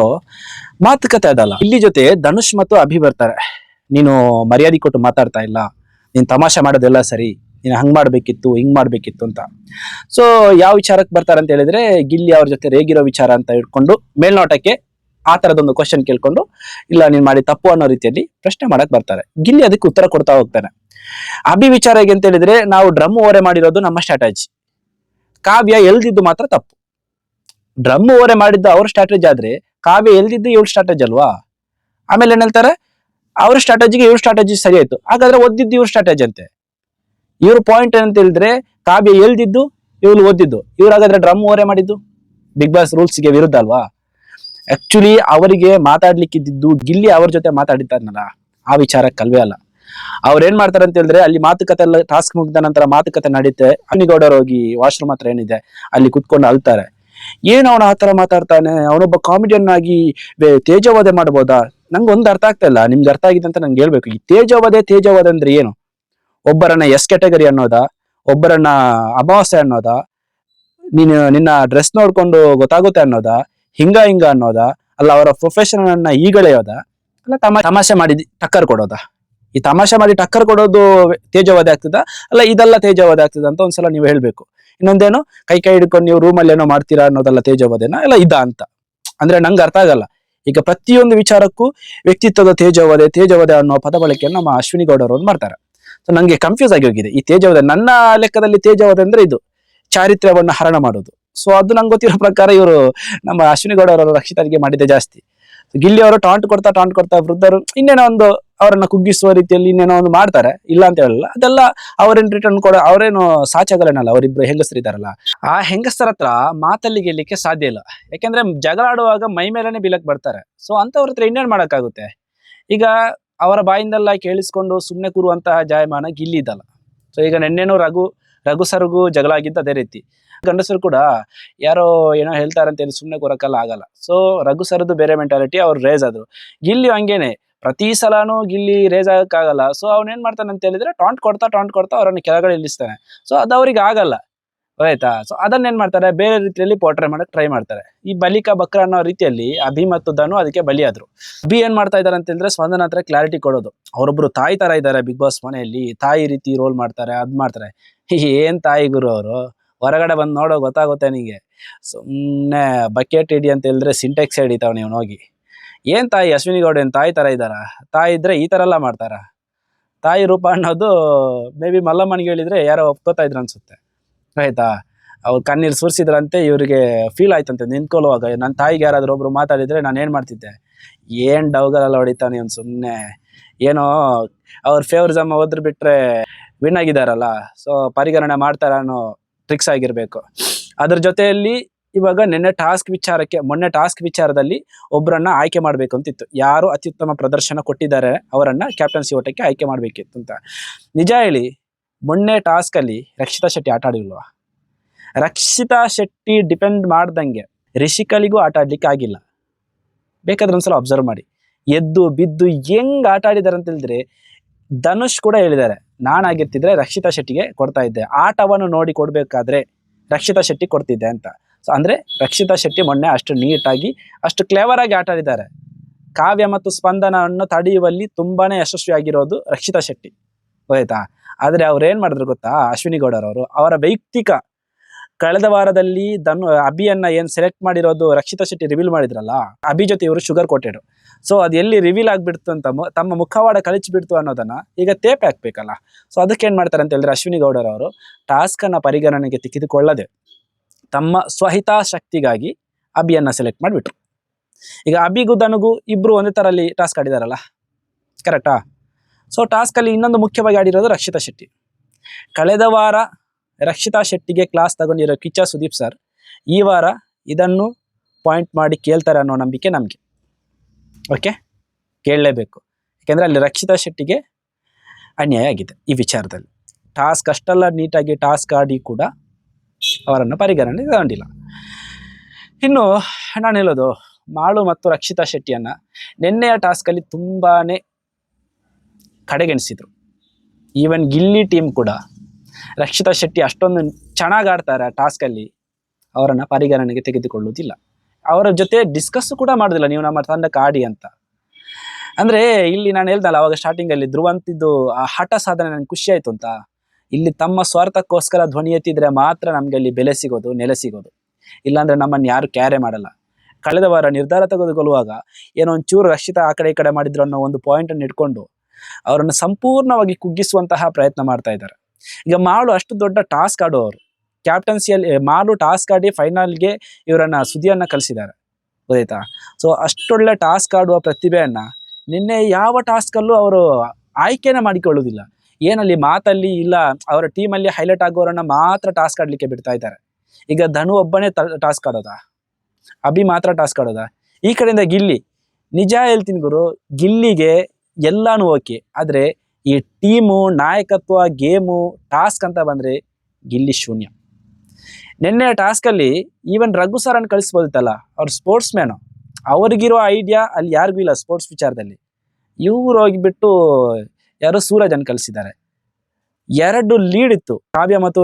ಮಾತುಕತೆ ಅದಲ್ಲ. ಇಲ್ಲಿ ಜೊತೆ ಧನುಷ್ ಮತ್ತು ಅಭಿ ಬರ್ತಾರೆ. ನೀನು ಮರ್ಯಾದೆ ಕೊಟ್ಟು ಮಾತಾಡ್ತಾ ಇಲ್ಲ. ನೀನ್ ತಮಾಷೆ ಮಾಡೋದೆಲ್ಲ ಸರಿ. ನೀನು ಹಂಗೆ ಮಾಡಬೇಕಿತ್ತು, ಹಿಂಗೆ ಮಾಡಬೇಕಿತ್ತು ಅಂತ. ಸೊ ಯಾವ ವಿಚಾರಕ್ಕೆ ಬರ್ತಾರೆ ಅಂತ ಹೇಳಿದ್ರೆ, ಗಿಲ್ಲಿ ಅವ್ರ ಜೊತೆ ರೇಗಿರೋ ವಿಚಾರ ಅಂತ ಇಟ್ಕೊಂಡು ಮೇಲ್ನೋಟಕ್ಕೆ ಆ ಥರದೊಂದು ಕ್ವಶನ್ ಕೇಳ್ಕೊಂಡು, ಇಲ್ಲ, ನೀನು ಮಾಡಿ ತಪ್ಪು ಅನ್ನೋ ರೀತಿಯಲ್ಲಿ ಪ್ರಶ್ನೆ ಮಾಡಕ್ಕೆ ಬರ್ತಾರೆ. ಗಿಲ್ಲಿ ಅದಕ್ಕೆ ಉತ್ತರ ಕೊಡ್ತಾ ಹೋಗ್ತಾನೆ. ಅಭಿ ವಿಚಾರ ಹೇಗೆ ಅಂತ ಹೇಳಿದ್ರೆ, ನಾವು ಡ್ರಮ್ ಓರೆ ಮಾಡಿರೋದು ನಮ್ಮ ಸ್ಟ್ರಾಟಜಿ ಕಾವ್ಯ ಎಲ್ದಿದ್ದು ಮಾತ್ರ ತಪ್ಪು. ಡ್ರಮ್ ಓರೆ ಮಾಡಿದ್ದು ಅವ್ರ ಸ್ಟ್ರಾಟಜಿ ಆದ್ರೆ, ಕಾವ್ಯ ಎಲ್ದಿದ್ದು ಇವಳು ಸ್ಟ್ರಾಟಜಿ ಅಲ್ವಾ? ಆಮೇಲೆ ಏನ್ ಹೇಳ್ತಾರೆ, ಅವ್ರ ಸ್ಟ್ರಾಟಜಿಗೆ ಇವ್ರ ಸ್ಟ್ರಾಟಜಿ ಸರಿ ಆಯ್ತು. ಹಾಗಾದ್ರೆ ಓದಿದ್ದು ಇವ್ರ ಸ್ಟ್ರಾಟಜಿ ಅಂತೆ. ಇವ್ರ ಪಾಯಿಂಟ್ ಏನಂತ ಹೇಳಿದ್ರೆ, ಕಾವ್ಯ ಎಲ್ದಿದ್ದು ಇವ್ರು ಓದಿದ್ದು ಇವ್ರು ಹಾಗಾದ್ರೆ ಡ್ರಮ್ ಓರೆ ಮಾಡಿದ್ದು? ಬಿಗ್ ಬಾಸ್ ರೂಲ್ಸ್ಗೆ ವಿರುದ್ಧ ಅಲ್ವಾ? ಆಕ್ಚುಲಿ ಅವರಿಗೆ ಮಾತಾಡ್ಲಿಕ್ಕಿದ್ದು ಗಿಲ್ಲಿ ಅವ್ರ ಜೊತೆ ಮಾತಾಡಿದ್ದಾರಲ್ಲ ಆ ವಿಚಾರಕ್ಕೆ ಕಲ್ವೇ ಅಲ್ಲ. ಅವ್ರು ಏನ್ ಮಾಡ್ತಾರೆ ಅಂತ ಹೇಳಿದ್ರೆ, ಅಲ್ಲಿ ಮಾತುಕತೆ ಎಲ್ಲ ಟಾಸ್ಕ್ ಮುಗಿದ ನಂತರ ಮಾತುಕತೆ ನಡೀತೆ ಅಣ್ಣಿಗೌಡರು ಹೋಗಿ ವಾಶ್ರೂಮ್ ಹತ್ರ ಏನಿದೆ, ಅಲ್ಲಿ ಕುತ್ಕೊಂಡು ಅಳ್ತಾರೆ. ಏನ್ ಅವನ ಆತರ ಮಾತಾಡ್ತಾನೆ? ಅವನೊಬ್ಬ ಕಾಮಿಡಿಯನ್ ಆಗಿ ತೇಜವಾದೆ ಮಾಡ್ಬೋದಾ? ನಂಗೆ ಒಂದು ಅರ್ಥ ಆಗ್ತಾ ಇಲ್ಲ. ನಿಮ್ಗೆ ಅರ್ಥ ಆಗಿದೆ ಅಂತ ನಂಗೆ ಹೇಳ್ಬೇಕು. ಈ ತೇಜವಾದೆ ತೇಜೋವಧೆ ಅಂದ್ರೆ ಏನು? ಒಬ್ಬರನ್ನ ಎಸ್ ಕ್ಯಾಟಗರಿ ಅನ್ನೋದ, ಒಬ್ಬರನ್ನ ಅಮಾವಾಸ್ಯೆ ಅನ್ನೋದ, ನೀನು ನಿನ್ನ ಡ್ರೆಸ್ ನೋಡ್ಕೊಂಡು ಗೊತ್ತಾಗುತ್ತೆ ಅನ್ನೋದ, ಹಿಂಗ ಹಿಂಗ ಅನ್ನೋದ, ಅಲ್ಲ ಅವರ ಪ್ರೊಫೆಷನ್ ಅನ್ನ ಈಗಳೆಯೋದ ಅಲ್ಲ ತಮ, ತಮಾಷೆ ಮಾಡಿ ಟಕ್ಕರ್ ಕೊಡೋದಾ. ಈ ತಮಾಷೆ ಮಾಡಿ ಟಕ್ಕರ್ ಕೊಡೋದು ತೇಜವಾದಿ ಆಗ್ತದ, ಅಲ್ಲ ಇದೆಲ್ಲ ತೇಜವಾದಿ ಆಗ್ತದ ಅಂತ ಒಂದ್ಸಲ ನೀವು ಹೇಳ್ಬೇಕು. ಇನ್ನೊಂದೇನು, ಕೈ ಕೈ ಹಿಡ್ಕೊಂಡು ನೀವು ರೂಮಲ್ಲಿ ಏನೋ ಮಾಡ್ತೀರಾ ಅನ್ನೋದೆಲ್ಲ ತೇಜವಾದೇನ ಎಲ್ಲ ಇದ ಅಂತ. ಅಂದ್ರೆ ನಂಗೆ ಅರ್ಥ ಆಗಲ್ಲ. ಈಗ ಪ್ರತಿಯೊಂದು ವಿಚಾರಕ್ಕೂ ವ್ಯಕ್ತಿತ್ವದ ತೇಜವದೆ ತೇಜವದೆ ಅನ್ನೋ ಪದ ಬಳಕೆಯನ್ನು ನಮ್ಮ ಅಶ್ವಿನಿ ಗೌಡರು ಮಾಡ್ತಾರೆ. ಸೊ ನಂಗೆ ಕನ್ಫ್ಯೂಸ್ ಆಗಿ ಹೋಗಿದೆ. ಈ ತೇಜವದೆ ನನ್ನ ಲೆಕ್ಕದಲ್ಲಿ ತೇಜವದೆ ಅಂದ್ರೆ ಇದು ಚಾರಿತ್ರ್ಯವನ್ನು ಹರಣ ಮಾಡೋದು. ಸೊ ಅದು ನಂಗೆ ಗೊತ್ತಿರೋ ಪ್ರಕಾರ ಇವರು ನಮ್ಮ ಅಶ್ವಿನಿ ಅವರ ರಕ್ಷಿತರಿಗೆ ಮಾಡಿದ್ದೆ ಜಾಸ್ತಿ. ಗಿಲ್ಲಿ ಅವರು ಟಾಂಟ್ ಕೊಡ್ತಾ ಟಾಂಟ್ ಕೊಡ್ತಾ ವೃದ್ಧರು ಇನ್ನೇನೋ ಒಂದು ಅವರನ್ನ ಕುಗ್ಗಿಸುವ ರೀತಿಯಲ್ಲಿ ಇನ್ನೇನೋ ಒಂದು ಮಾಡ್ತಾರೆ. ಇಲ್ಲ ಅಂತ ಹೇಳಲ್ಲ. ಅದೆಲ್ಲ ಅವ್ರೇನ್ ರಿಟರ್ನ್ ಕೊಡ, ಅವರೇನು ಸಾಚಗಲನಲ್ಲ. ಅವರಿಬ್ರು ಹೆಂಗಸರಿದಾರಲ್ಲ ಆ ಹೆಂಗಸರ ಹತ್ರ ಮಾತಲ್ಲಿ ಗೆಲ್ಲಿಕ್ಕೆ ಸಾಧ್ಯ ಇಲ್ಲ. ಯಾಕೆಂದ್ರೆ ಜಗಳ ಆಡುವಾಗ ಮೈ ಮೇಲೆನೆ ಬೀಳಕ್ ಬರ್ತಾರೆ. ಸೊ ಅಂತವ್ರ ಹತ್ರ ಇನ್ನೇನು ಮಾಡೋಕ್ಕಾಗುತ್ತೆ? ಈಗ ಅವರ ಬಾಯಿಂದೆಲ್ಲ ಕೇಳಿಸ್ಕೊಂಡು ಸುಮ್ಮನೆ ಕೂರುವಂತಹ ಜಾಯಮಾನ ಗಿಲ್ಲಿದ್ದಲ್ಲ ಸೊ ಈಗ ನೆನ್ನೆನೂ ರಘು ರಘು ಸರಗು ಜಗಳ ಆಗಿದ್ದು ಅದೇ ರೀತಿ. ಗಂಡಸರು ಕೂಡ ಯಾರೋ ಏನೋ ಹೇಳ್ತಾರೆ ಅಂತ ಹೇಳಿ ಸುಮ್ಮನೆ ಕೂರಕ್ಕೆಲ್ಲ ಆಗಲ್ಲ. ಸೊ ರಘು ಸರ್ದು ಬೇರೆ ಮೆಂಟಾಲಿಟಿ ಅವ್ರು ರೇಸ್ ಆದರು. ಗಿಲ್ಲಿ ಹಂಗೇನೆ, ಪ್ರತಿ ಸಲಾನು ಗಿಲ್ಲಿ ರೇಸ್ ಆಗಕ್ಕಾಗಲ್ಲ. ಸೊ ಅವ್ನ ಏನ್ ಮಾಡ್ತಾನೆ ಅಂತ ಹೇಳಿದ್ರೆ ಟಾಂಟ್ ಕೊಡ್ತಾ ಟಾಂಟ್ ಕೊಡ್ತಾ ಅವ್ರನ್ನ ಕೆಳಗಡೆ ಇಳಿಸ್ತಾನೆ. ಸೊ ಅದು ಅವ್ರಿಗೆ ಆಗಲ್ಲ. ಆಯ್ತಾ? ಸೊ ಅದನ್ನ ಏನ್ ಮಾಡ್ತಾರೆ? ಬೇರೆ ರೀತಿಯಲ್ಲಿ ಪೋರ್ಟ್ರೇ ಮಾಡಕ್ ಟ್ರೈ ಮಾಡ್ತಾರೆ. ಈ ಬಲಿಕ ಬಕ್ರ ಅನ್ನೋ ರೀತಿಯಲ್ಲಿ ಅಭಿ ಮತ್ತು ಧನು ಅದಕ್ಕೆ ಬಲಿಯಾದ್ರು. ಅಭಿ ಏನ್ ಮಾಡ್ತಾ ಇದಾರೆ ಅಂತಂದ್ರೆ ಸ್ಪಂದನ ಹತ್ರ ಕ್ಲಾರಿಟಿ ಕೊಡೋದು. ಅವರೊಬ್ರು ತಾಯಿ ತರ ಇದ್ದಾರೆ ಬಿಗ್ ಬಾಸ್ ಮನೆಯಲ್ಲಿ. ತಾಯಿ ರೀತಿ ರೋಲ್ ಮಾಡ್ತಾರೆ, ಅದ್ ಮಾಡ್ತಾರೆ. (laughs) ಏನ್ ತಾಯಿ ಗುರು ಅವರು? ಹೊರಗಡೆ ಬಂದು ನೋಡೋ ಗೊತ್ತಾಗುತ್ತೆ ನಿಂಗೆ. ಸುಮ್ಮನೆ ಬಕೆಟ್ ಇಡಿ ಅಂತ ಹೇಳಿದ್ರೆ ಸಿಂಟೆಕ್ಸ್ ಹಿಡಿತಾವ್ ನೀವು ಹೋಗಿ. ಏನ್ ತಾಯಿ ಅಶ್ವಿನಿ ಗೌಡ ಏನ್ ತಾಯಿ ತರ ಇದಾರ ತಾಯಿ ಇದ್ರೆ ಈ ತರ ಎಲ್ಲ ಮಾಡ್ತಾರ? ತಾಯಿ ರೂಪ ಅನ್ನೋದು ಮೇ ಬಿ ಮಲ್ಲಮ್ಮನಿಗೆ ಹೇಳಿದ್ರೆ ಯಾರೋ ಒಪ್ಕೋತಾ ಇದ್ರು ಅನ್ಸುತ್ತೆ. ಆಯ್ತಾ? ಅವ್ರು ಕಣ್ಣೀರು ಸುರಿಸಿದ್ರಂತೆ ಇವರಿಗೆ ಫೀಲ್ ಆಯ್ತಂತೆ ನಿಂತ್ಕೊಳ್ಳುವಾಗ. ನನ್ನ ತಾಯಿಗೆ ಯಾರಾದ್ರೂ ಒಬ್ರು ಮಾತಾಡಿದ್ರೆ ನಾನು ಏನು ಮಾಡ್ತಿದ್ದೆ? ಏನು ಡೌಗಲೆಲ್ಲ ಹೊಡಿತಾನೆ ಅವ್ನು ಸುಮ್ಮನೆ ಏನೋ ಅವ್ರ ಫೇವರಿಸಮ್ ಹೋದ್ರು ಬಿಟ್ರೆ ವಿನ್ ಆಗಿದಾರಲ್ಲ. ಸೊ ಪರಿಗಣನೆ ಮಾಡ್ತಾರ ಅನ್ನೋ ಟ್ರಿಕ್ಸ್ ಆಗಿರಬೇಕು. ಅದ್ರ ಜೊತೆಯಲ್ಲಿ ಇವಾಗ ನಿನ್ನೆ ಟಾಸ್ಕ್ ವಿಚಾರಕ್ಕೆ, ಮೊನ್ನೆ ಟಾಸ್ಕ್ ವಿಚಾರದಲ್ಲಿ ಒಬ್ಬರನ್ನ ಆಯ್ಕೆ ಮಾಡಬೇಕು ಅಂತಿತ್ತು ಯಾರು ಅತ್ಯುತ್ತಮ ಪ್ರದರ್ಶನ ಕೊಟ್ಟಿದ್ದಾರೆ ಅವರನ್ನು ಕ್ಯಾಪ್ಟನ್ಸಿ ಓಟಕ್ಕೆ ಆಯ್ಕೆ ಮಾಡಬೇಕಿತ್ತು ಅಂತ ನಿಜ ಹೇಳಿ ಮೊನ್ನೆ ಟಾಸ್ಕಲ್ಲಿ ರಕ್ಷಿತಾ ಶೆಟ್ಟಿ ಆಟ ಆಡಿಲ್ವಾ? ರಕ್ಷಿತಾ ಶೆಟ್ಟಿ ಡಿಪೆಂಡ್ ಮಾಡ್ದಂಗೆ ರಿಷಿಕಲಿಗೂ ಆಟ ಆಡ್ಲಿಕ್ಕೆ ಆಗಿಲ್ಲ. ಬೇಕಾದ್ರೆ ಒಂದ್ಸಲ ಅಬ್ಸರ್ವ್ ಮಾಡಿ. ಎದ್ದು, ಬಿದ್ದು ಹೆಂಗ್ ಆಟ ಆಡಿದಾರೆ ಅಂತ ಹೇಳಿದ್ರೆ ಧನುಷ್ ಕೂಡ ಹೇಳಿದ್ದಾರೆ. ನಾನಾಗಿರ್ತಿದ್ರೆ ರಕ್ಷಿತಾ ಶೆಟ್ಟಿಗೆ ಕೊಡ್ತಾ ಇದ್ದೆ. ಆಟವನ್ನು ನೋಡಿ ಕೊಡ್ಬೇಕಾದ್ರೆ ರಕ್ಷಿತಾ ಶೆಟ್ಟಿ ಕೊಡ್ತಿದ್ದೆ ಅಂತ. ಸೊ ಅಂದ್ರೆ ರಕ್ಷಿತಾ ಶೆಟ್ಟಿ ಮೊನ್ನೆ ಅಷ್ಟು ನೀಟಾಗಿ, ಅಷ್ಟು ಕ್ಲೇವರ್ ಆಗಿ ಆಟ ಆಡಿದ್ದಾರೆ. ಕಾವ್ಯ ಮತ್ತು ಸ್ಪಂದನವನ್ನು ತಡೆಯುವಲ್ಲಿ ತುಂಬಾನೇ ಯಶಸ್ವಿಯಾಗಿರೋದು ರಕ್ಷಿತಾ ಶೆಟ್ಟಿ. ಆಯ್ತಾ? ಆದರೆ ಅವ್ರು ಏನು ಮಾಡಿದ್ರು ಗೊತ್ತಾ? ಅಶ್ವಿನಿ ಗೌಡರವರು ಅವರ ವೈಯಕ್ತಿಕ ಕಳೆದ ವಾರದಲ್ಲಿ ಧನು, ಅಭಿಯನ್ನ ಏನು ಸೆಲೆಕ್ಟ್ ಮಾಡಿರೋದು ರಕ್ಷಿತಾ ಶೆಟ್ಟಿ ರಿವೀಲ್ ಮಾಡಿದ್ರಲ್ಲ ಅಭಿ ಜೊತೆ ಇವರು ಶುಗರ್ ಕೋಟೆಡ್ ಸೊ ಅದು ಎಲ್ಲಿ ರಿವೀಲ್ ಆಗಿಬಿಡ್ತು ಅಂತ ತಮ್ಮ ಮುಖವಾಡ ಕಳಿಸ್ಬಿಡ್ತು ಅನ್ನೋದನ್ನ ಈಗ ತೇಪೆ ಹಾಕ್ಬೇಕಲ್ಲ. ಸೊ ಅದಕ್ಕೆ ಏನು ಮಾಡ್ತಾರೆ ಅಂತ ಹೇಳಿದ್ರೆ ಅಶ್ವಿನಿ ಗೌಡರವರು ಟಾಸ್ಕ್ ಅನ್ನ ಪರಿಗಣನೆಗೆ ತೆಗೆದುಕೊಳ್ಳದೆ ತಮ್ಮ ಸ್ವಹಿತಾಸಕ್ತಿಗಾಗಿ ಅಭಿಯನ್ನ ಸೆಲೆಕ್ಟ್ ಮಾಡಿಬಿಟ್ರು. ಈಗ ಅಭಿಗೂ ದನಗೂ ಇಬ್ಬರು ಒಂದೇ ತರಲ್ಲಿ ಟಾಸ್ಕ್ ಆಡಿದಾರಲ್ಲ ಕರೆಕ್ಟಾ ಸೊ ಟಾಸ್ಕ್ ಅಲ್ಲಿ ಇನ್ನೊಂದು ಮುಖ್ಯವಾಗಿ ಆಡಿರೋದು ರಕ್ಷಿತಾ ಶೆಟ್ಟಿ. ಕಳೆದ ವಾರ ರಕ್ಷಿತಾ ಶೆಟ್ಟಿಗೆ ಕ್ಲಾಸ್ ತಗೊಂಡಿರೋ ಕಿಚ್ಚ ಸುದೀಪ್ ಸರ್ ಈ ವಾರ ಇದನ್ನು ಪಾಯಿಂಟ್ ಮಾಡಿ ಕೇಳ್ತಾರೆ ಅನ್ನೋ ನಂಬಿಕೆ ನಮಗೆ. ಓಕೆ ಕೇಳಲೇಬೇಕು. ಯಾಕೆಂದರೆ ಅಲ್ಲಿ ರಕ್ಷಿತಾ ಶೆಟ್ಟಿಗೆ ಅನ್ಯಾಯ ಆಗಿದೆ ಈ ವಿಚಾರದಲ್ಲಿ. ಟಾಸ್ಕ್ ಅಷ್ಟೆಲ್ಲ ನೀಟಾಗಿ ಟಾಸ್ಕ್ ಆಡಿ ಕೂಡ ಅವರನ್ನು ಪರಿಗಣನೆ ತಗೊಂಡಿಲ್ಲ. ಇನ್ನು ನಾನು ಹೇಳೋದು, ಮಾಳು ಮತ್ತು ರಕ್ಷಿತಾ ಶೆಟ್ಟಿಯನ್ನು ನಿನ್ನೆಯ ಟಾಸ್ಕಲ್ಲಿ ತುಂಬಾನೇ ಕಡೆಗಣಿಸಿದ್ರು. ಈವನ್ ಗಿಲ್ಲಿ ಟೀಮ್ ಕೂಡ ರಕ್ಷಿತಾ ಶೆಟ್ಟಿ ಅಷ್ಟೊಂದು ಚೆನ್ನಾಗಿ ಆಡ್ತಾರೆ ಆ ಟಾಸ್ಕಲ್ಲಿ ಅವರನ್ನು ಪರಿಗಣನೆಗೆ ತೆಗೆದುಕೊಳ್ಳುವುದಿಲ್ಲ. ಅವರ ಜೊತೆ ಡಿಸ್ಕಸ್ ಕೂಡ ಮಾಡೋದಿಲ್ಲ, ನೀವು ನಮ್ಮ ತಂಡಕ್ಕೆ ಆಡಿ ಅಂತ. ಅಂದ್ರೆ ಇಲ್ಲಿ ನಾನು ಹೇಳ್ದಲ್ಲ, ಅವಾಗ ಸ್ಟಾರ್ಟಿಂಗ್ ಅಲ್ಲಿ ಧ್ರುವಂತಿದ್ದು ಆ ಹಠ ಸಾಧನೆ ನನಗೆ ಖುಷಿ ಆಯ್ತು ಅಂತ. ಇಲ್ಲಿ ತಮ್ಮ ಸ್ವಾರ್ಥಕ್ಕೋಸ್ಕರ ಧ್ವನಿ ಎತ್ತಿದ್ರೆ ಮಾತ್ರ ನಮಗೆ ಅಲ್ಲಿ ಬೆಲೆ ಸಿಗೋದು, ನೆಲೆ ಸಿಗೋದು. ಇಲ್ಲಾಂದರೆ ನಮ್ಮನ್ನು ಯಾರು ಕ್ಯಾರೆ ಮಾಡಲ್ಲ. ಕಳೆದ ವಾರ ನಿರ್ಧಾರ ತೆಗೆದುಕೊಳ್ಳುವಾಗ ಏನೋ ಒಂಚೂರು ರಕ್ಷಿತ ಆ ಕಡೆ ಈ ಕಡೆ ಮಾಡಿದ್ರು ಅನ್ನೋ ಒಂದು ಪಾಯಿಂಟ್ ಅನ್ನು ಇಟ್ಕೊಂಡು ಅವರನ್ನು ಸಂಪೂರ್ಣವಾಗಿ ಕುಗ್ಗಿಸುವಂತಹ ಪ್ರಯತ್ನ ಮಾಡ್ತಾ ಇದ್ದಾರೆ. ಈಗ ಮಾಳು ಅಷ್ಟು ದೊಡ್ಡ ಟಾಸ್ಕ್ ಆಡೋರು ಕ್ಯಾಪ್ಟನ್ಸಿಯಲ್ಲಿ ಮಾಲು ಟಾಸ್ಕ್ ಆಡಿ ಫೈನಲ್ಗೆ ಇವರನ್ನ ಸುದಿಯನ್ನ ಕಲಿಸಿದ್ದಾರೆ ಗೊತ್ತಾಯ್ತಾ? ಸೊ, ಅಷ್ಟೊಳ್ಳೆ ಟಾಸ್ಕ್ ಆಡುವ ಪ್ರತಿಭೆಯನ್ನ ನಿನ್ನೆ ಯಾವ ಟಾಸ್ಕಲ್ಲೂ ಅವರು ಆಯ್ಕೆನ ಮಾಡಿಕೊಳ್ಳುವುದಿಲ್ಲ. ಏನಲ್ಲಿ ಮಾತಲ್ಲಿ ಇಲ್ಲ, ಅವರ ಟೀಮಲ್ಲಿ ಹೈಲೈಟ್ ಆಗೋರನ್ನ ಮಾತ್ರ ಟಾಸ್ಕ್ ಆಡ್ಲಿಕ್ಕೆ ಬಿಡ್ತಾ ಇದ್ದಾರೆ. ಈಗ ಧನು ಒಬ್ಬನೇ ಟಾಸ್ಕ್ ಆಡೋದಾ? ಅಭಿ ಮಾತ್ರ ಟಾಸ್ಕ್ ಆಡೋದಾ? ಈ ಕಡೆಯಿಂದ ಗಿಲ್ಲಿ, ನಿಜ ಹೇಳ್ತೀನಿ ಗುರು, ಗಿಲ್ಲಿಗೆ ಎಲ್ಲಾನು ಓಕೆ ಆದ್ರೆ ಈ ಟೀಮು ನಾಯಕತ್ವ ಗೇಮು ಟಾಸ್ಕ್ ಅಂತ ಬಂದ್ರೆ ಗಿಲ್ಲಿ ಶೂನ್ಯ. ನಿನ್ನೆ ಟಾಸ್ಕ್ ಅಲ್ಲಿ ಈವನ್ ರಘು ಸರ್ ಅನ್ನು ಕಳಿಸ್ಬೋದಿತ್ತಲ್ಲ, ಅವ್ರ ಸ್ಪೋರ್ಟ್ಸ್ ಮ್ಯಾನು ಅವ್ರಿಗಿರೋ ಐಡಿಯಾ ಅಲ್ಲಿ ಯಾರಿಗೂ ಇಲ್ಲ ಸ್ಪೋರ್ಟ್ಸ್ ವಿಚಾರದಲ್ಲಿ. ಇವ್ರು ಹೋಗಿಬಿಟ್ಟು ಯಾರೋ ಅನ್ನು ಕಳಿಸಿದ್ದಾರೆ. ಎರಡು ಲೀಡ್ ಇತ್ತು. ಕಾವ್ಯ ಮತ್ತು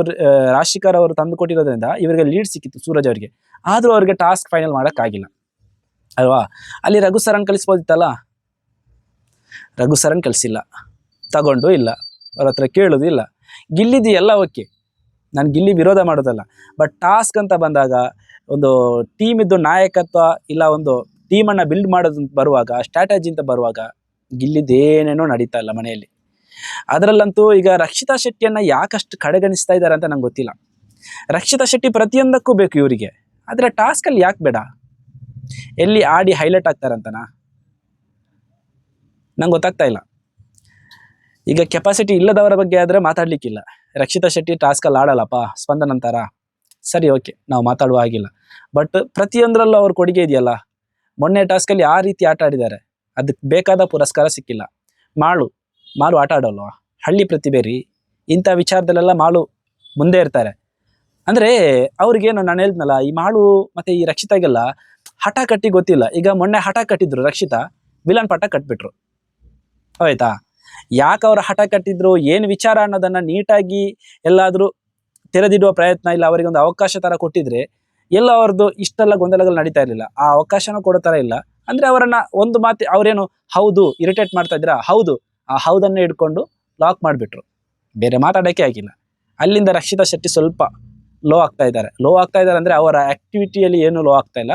ರಾಶಿಕರ್ ಅವರು ತಂದು ಕೊಟ್ಟಿರೋದ್ರಿಂದ ಇವರಿಗೆ ಲೀಡ್ ಸಿಕ್ಕಿತ್ತು ಸೂರಜ್ ಅವರಿಗೆ. ಆದ್ರೂ ಅವ್ರಿಗೆ ಟಾಸ್ಕ್ ಫೈನಲ್ ಮಾಡೋಕ್ಕಾಗಿಲ್ಲ. ಅಲ್ವಾ? ಅಲ್ಲಿ ರಘು ಸರನ್ ಕಳಿಸ್ಬೋದಿತ್ತಲ್ಲ ರಘು ಸರನ್ ಕಳಿಸಿಲ್ಲ. ತಗೊಂಡು ಇಲ್ಲ. ಅವ್ರ ಹತ್ರ ಕೇಳೋದು ಇಲ್ಲ. ಗಿಲ್ಲಿದ್ದು ಎಲ್ಲ ಓಕೆ. ನಾನು ಗಿಲ್ಲಿ ವಿರೋಧ ಮಾಡೋದಲ್ಲ. ಬಟ್ ಟಾಸ್ಕ್ ಅಂತ ಬಂದಾಗ ಒಂದು ಟೀಮಿದ್ದು ನಾಯಕತ್ವ ಇಲ್ಲ ಒಂದು ಟೀಮನ್ನು ಬಿಲ್ಡ್ ಮಾಡೋದು ಬರುವಾಗ ಸ್ಟ್ರಾಟಜಿ ಅಂತ ಬರುವಾಗ ಗಿಲ್ಲಿದ್ದೇನೇನೋ ನಡೀತಾ ಇಲ್ಲ ಮನೆಯಲ್ಲಿ. ಅದರಲ್ಲಂತೂ ಈಗ ರಕ್ಷಿತಾ ಶೆಟ್ಟಿಯನ್ನು ಯಾಕಷ್ಟು ಕಡೆಗಣಿಸ್ತಾ ಇದ್ದಾರೆ ಅಂತ ನಂಗೆ ಗೊತ್ತಿಲ್ಲ. ರಕ್ಷಿತಾ ಶೆಟ್ಟಿ ಪ್ರತಿಯೊಂದಕ್ಕೂ ಬೇಕು ಇವರಿಗೆ. ಆದರೆ ಟಾಸ್ಕಲ್ಲಿ ಯಾಕೆ ಬೇಡ? ಎಲ್ಲಿ ಆಡಿ ಹೈಲೈಟ್ ಆಗ್ತಾರಂತನಾ? ನಂಗೆ ಗೊತ್ತಾಗ್ತಾ ಇಲ್ಲ. ಈಗ ಕೆಪಾಸಿಟಿ ಇಲ್ಲದವರ ಬಗ್ಗೆ ಆದರೆ ಮಾತಾಡ್ಲಿಕ್ಕಿಲ್ಲ. ರಕ್ಷಿತಾ ಶೆಟ್ಟಿ ಟಾಸ್ಕಲ್ಲಿ ಆಡಲ್ಲಪ್ಪ, ಸ್ಪಂದನ ಅಂತಾರ ಸರಿ ಓಕೆ ನಾವು ಮಾತಾಡುವ ಆಗಿಲ್ಲ ಬಟ್ ಪ್ರತಿಯೊಂದರಲ್ಲೂ ಅವ್ರ ಕೊಡುಗೆ ಇದೆಯಲ್ಲ? ಮೊನ್ನೆ ಟಾಸ್ಕಲ್ಲಿ ಆ ರೀತಿ ಆಟ ಆಡಿದ್ದಾರೆ. ಅದಕ್ಕೆ ಬೇಕಾದ ಪುರಸ್ಕಾರ ಸಿಕ್ಕಿಲ್ಲ. ಮಾಳು ಮಾಳು ಆಟ ಆಡೋಲ್ವಾ? ಹಳ್ಳಿ ಪ್ರತಿಭೆ ರೀ. ಇಂಥ ವಿಚಾರದಲ್ಲೆಲ್ಲ ಮಾಳು ಮುಂದೆ ಇರ್ತಾರೆ. ಅಂದರೆ ಅವ್ರಿಗೇನು ನಾನು ಹೇಳಿದ್ನಲ್ಲ, ಈ ಮಾಳು ಮತ್ತು ಈ ರಕ್ಷಿತಾಗೆಲ್ಲ ಹಠ ಕಟ್ಟಿ ಗೊತ್ತಿಲ್ಲ. ಈಗ ಮೊನ್ನೆ ಹಠ ಕಟ್ಟಿದ್ರು ರಕ್ಷಿತಾ, ವಿಲನ್ ಪಾಠ ಕಟ್ಬಿಟ್ರು. ಆಯ್ತಾ? ಯಾಕೆ ಅವರು ಹಠ ಕಟ್ಟಿದ್ರು? ಏನು ವಿಚಾರ ಅನ್ನೋದನ್ನ ನೀಟಾಗಿ ಎಲ್ಲಾದರೂ ತೆರೆದಿಡುವ ಪ್ರಯತ್ನ ಇಲ್ಲ, ಅವರಿಗೆ ಒಂದು ಅವಕಾಶ ಥರ ಕೊಟ್ಟಿದ್ರೆ ಎಲ್ಲ ಅವ್ರದ್ದು ಇಷ್ಟೆಲ್ಲ ಗೊಂದಲಗಳು ನಡೀತಾ ಇರಲಿಲ್ಲ. ಆ ಅವಕಾಶನೂ ಕೊಡೋ ಥರ ಇಲ್ಲ. ಅಂದರೆ ಅವರನ್ನ ಒಂದು ಮಾತು, ಅವರೇನು ಹೌದು, ಇರಿಟೇಟ್ ಮಾಡ್ತಾ ಇದ್ದೀರಾ? ಹೌದು. ಆ ಹೌದನ್ನೇ ಹಿಡ್ಕೊಂಡು ಲಾಕ್ ಮಾಡಿಬಿಟ್ರು. ಬೇರೆ ಮಾತಾಡೋಕ್ಕೆ ಆಗಿಲ್ಲ. ಅಲ್ಲಿಂದ ರಕ್ಷಿತಾ ಶೆಟ್ಟಿ ಸ್ವಲ್ಪ ಲೋ ಆಗ್ತಾ ಇದ್ದಾರೆ. ಲೋ ಆಗ್ತಾ ಇದ್ದಾರೆ ಅಂದರೆ ಅವರ ಆಕ್ಟಿವಿಟಿಯಲ್ಲಿ ಏನು ಲೋ ಆಗ್ತಾ ಇಲ್ಲ.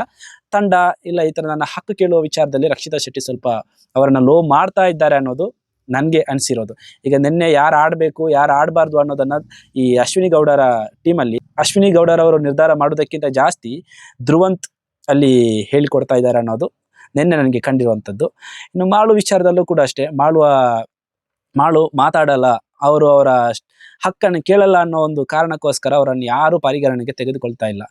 ತಂಡ ಇಲ್ಲ ಈ ತರ ನನ್ನ ಹಕ್ಕು ಕೇಳುವ ವಿಚಾರದಲ್ಲಿ ರಕ್ಷಿತಾ ಶೆಟ್ಟಿ ಸ್ವಲ್ಪ ಅವರನ್ನ ಲೋ ಮಾಡ್ತಾ ಇದ್ದಾರೆ ಅನ್ನೋದು ನನಗೆ ಅನಿಸಿರೋದು. ಈಗ ನಿನ್ನೆ ಯಾರು ಆಡಬೇಕು, ಯಾರು ಆಡಬಾರ್ದು ಅನ್ನೋದನ್ನ ಈ ಅಶ್ವಿನಿ ಗೌಡರ ಟೀಮಲ್ಲಿ ಅಶ್ವಿನಿ ಗೌಡರವರು ನಿರ್ಧಾರ ಮಾಡೋದಕ್ಕಿಂತ ಜಾಸ್ತಿ ಧ್ರುವಂತ್ ಅಲ್ಲಿ ಹೇಳಿಕೊಡ್ತಾ ಇದ್ದಾರೆ ಅನ್ನೋದು ನಿನ್ನೆ ನನಗೆ ಕಂಡಿರುವಂಥದ್ದು. ಇನ್ನು ಮಾಳು ವಿಚಾರದಲ್ಲೂ ಕೂಡ ಅಷ್ಟೇ, ಮಾಳುವ, ಮಾಳು ಮಾತಾಡಲ್ಲ, ಅವರು ಅವರ ಹಕ್ಕನ್ನು ಕೇಳಲ್ಲ ಅನ್ನೋ ಒಂದು ಕಾರಣಕ್ಕೋಸ್ಕರ ಅವರನ್ನು ಯಾರು ಪರಿಗಣನೆಗೆ ತೆಗೆದುಕೊಳ್ತಾ ಇಲ್ಲ.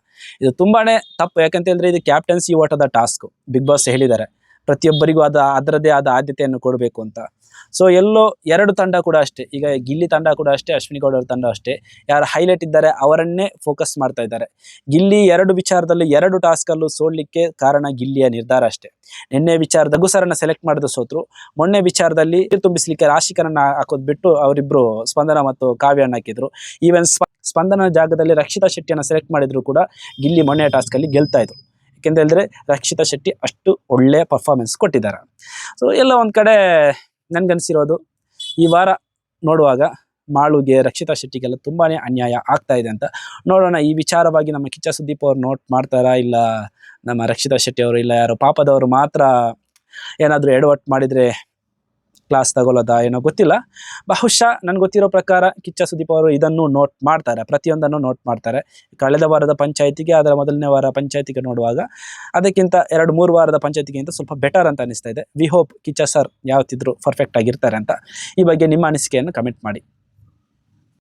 ಇದು ತುಂಬಾನೇ ತಪ್ಪು. ಯಾಕಂತ ಹೇಳಿದ್ರೆ ಇದು ಕ್ಯಾಪ್ಟನ್ಸಿ ಓಟದ ಟಾಸ್ಕ್. ಬಿಗ್ ಬಾಸ್ ಹೇಳಿದ್ದಾರೆ. ಪ್ರತಿಯೊಬ್ಬರಿಗೂ ಅದ ಅದರದೇ ಆದ ಆದ್ಯತೆಯನ್ನು ಕೊಡಬೇಕು ಅಂತ. ಸೊ ಎಲ್ಲೋ ಎರಡು ತಂಡ ಕೂಡ ಅಷ್ಟೇ. ಈಗ ಗಿಲ್ಲಿ ತಂಡ ಕೂಡ ಅಷ್ಟೇ, ಅಶ್ವಿನಿ ಗೌಡರ ತಂಡ ಅಷ್ಟೇ. ಯಾರು ಹೈಲೈಟ್ ಇದ್ದಾರೆ ಅವರನ್ನೇ ಫೋಕಸ್ ಮಾಡ್ತಾ ಇದ್ದಾರೆ. ಗಿಲ್ಲಿ ಎರಡು ವಿಚಾರದಲ್ಲಿ ಎರಡು ಟಾಸ್ಕಲ್ಲೂ ಸೋಡ್ಲಿಕ್ಕೆ ಕಾರಣ ಗಿಲ್ಲಿಯ ನಿರ್ಧಾರ ಅಷ್ಟೇ. ನಿನ್ನೆ ವಿಚಾರ ದಗುಸರನ್ನ ಸೆಲೆಕ್ಟ್ ಮಾಡಿದ ಸೋತ್ರು, ಮೊನ್ನೆ ವಿಚಾರದಲ್ಲಿ ತುಂಬಿಸ್ಲಿಕ್ಕೆ ರಾಶಿಕರನ್ನ ಹಾಕೋದ್ ಬಿಟ್ಟು ಅವರಿಬ್ರು ಸ್ಪಂದನ ಮತ್ತು ಕಾವ್ಯನ ಹಾಕಿದ್ರು. ಈವನ್ ಸ್ಪಂದನ ಜಾಗದಲ್ಲಿ ರಕ್ಷಿತಾ ಶೆಟ್ಟಿಯನ್ನು ಸೆಲೆಕ್ಟ್ ಮಾಡಿದ್ರು ಕೂಡ ಗಿಲ್ಲಿ ಮೊನ್ನೆ ಟಾಸ್ಕಲ್ಲಿ ಗೆಲ್ತಾ ಇದ್ರು. ಯಾಕೆಂತ ಹೇಳಿದ್ರೆ ರಕ್ಷಿತಾ ಶೆಟ್ಟಿ ಅಷ್ಟು ಒಳ್ಳೆಯ ಪರ್ಫಾರ್ಮೆನ್ಸ್ ಕೊಟ್ಟಿದ್ದಾರೆ. ಸೊ ಎಲ್ಲ ಒಂದು ಕಡೆ ನನ್ಗನ್ಸಿರೋದು, ಈ ವಾರ ನೋಡುವಾಗ ಮಾಳುಗೆ ರಕ್ಷಿತಾ ಶೆಟ್ಟಿಗೆಲ್ಲ ತುಂಬಾನೇ ಅನ್ಯಾಯ ಆಗ್ತಾ ಇದೆ ಅಂತ. ನೋಡೋಣ, ಈ ವಿಚಾರವಾಗಿ ನಮ್ಮ ಕಿಚ್ಚ ಸುದೀಪ್ ಅವರು ನೋಟ್ ಮಾಡ್ತಾರಾ ಇಲ್ಲ ನಮ್ಮ ರಕ್ಷಿತಾ ಶೆಟ್ಟಿ ಅವರು ಇಲ್ಲ ಯಾರು ಪಾಪದವರು ಮಾತ್ರ ಏನಾದರೂ ಎಡವಟ್ಟು ಮಾಡಿದರೆ ಕ್ಲಾಸ್ ತಗೊಳ್ಳೋದಾ ಏನೋ ಗೊತ್ತಿಲ್ಲ. ಬಹುಶಃ ನನ್ಗೆ ಗೊತ್ತಿರೋ ಪ್ರಕಾರ ಕಿಚ್ಚ ಸುದೀಪ್ ಅವರು ಇದನ್ನು ನೋಟ್ ಮಾಡ್ತಾರೆ, ಪ್ರತಿಯೊಂದನ್ನು ನೋಟ್ ಮಾಡ್ತಾರೆ. ಕಳೆದ ವಾರದ ಪಂಚಾಯತಿಗೆ, ಅದರ ಮೊದಲನೇ ವಾರ ಪಂಚಾಯತಿಗೆ ನೋಡುವಾಗ ಅದಕ್ಕಿಂತ ಎರಡು, ಮೂರು ವಾರದ ಪಂಚಾಯತಿಗಿಂತ ಸ್ವಲ್ಪ ಬೆಟರ್ ಅಂತ ಅನಿಸ್ತಾ ಇದೆ. ವಿ ಹೋಪ್ ಕಿಚ್ಚ ಸರ್ ಯಾವತ್ತಿದ್ರು ಪರ್ಫೆಕ್ಟ್ ಆಗಿರ್ತಾರೆ ಅಂತ. ಈ ಬಗ್ಗೆ ನಿಮ್ಮ ಅನಿಸಿಕೆಯನ್ನು ಕಮೆಂಟ್ ಮಾಡಿ.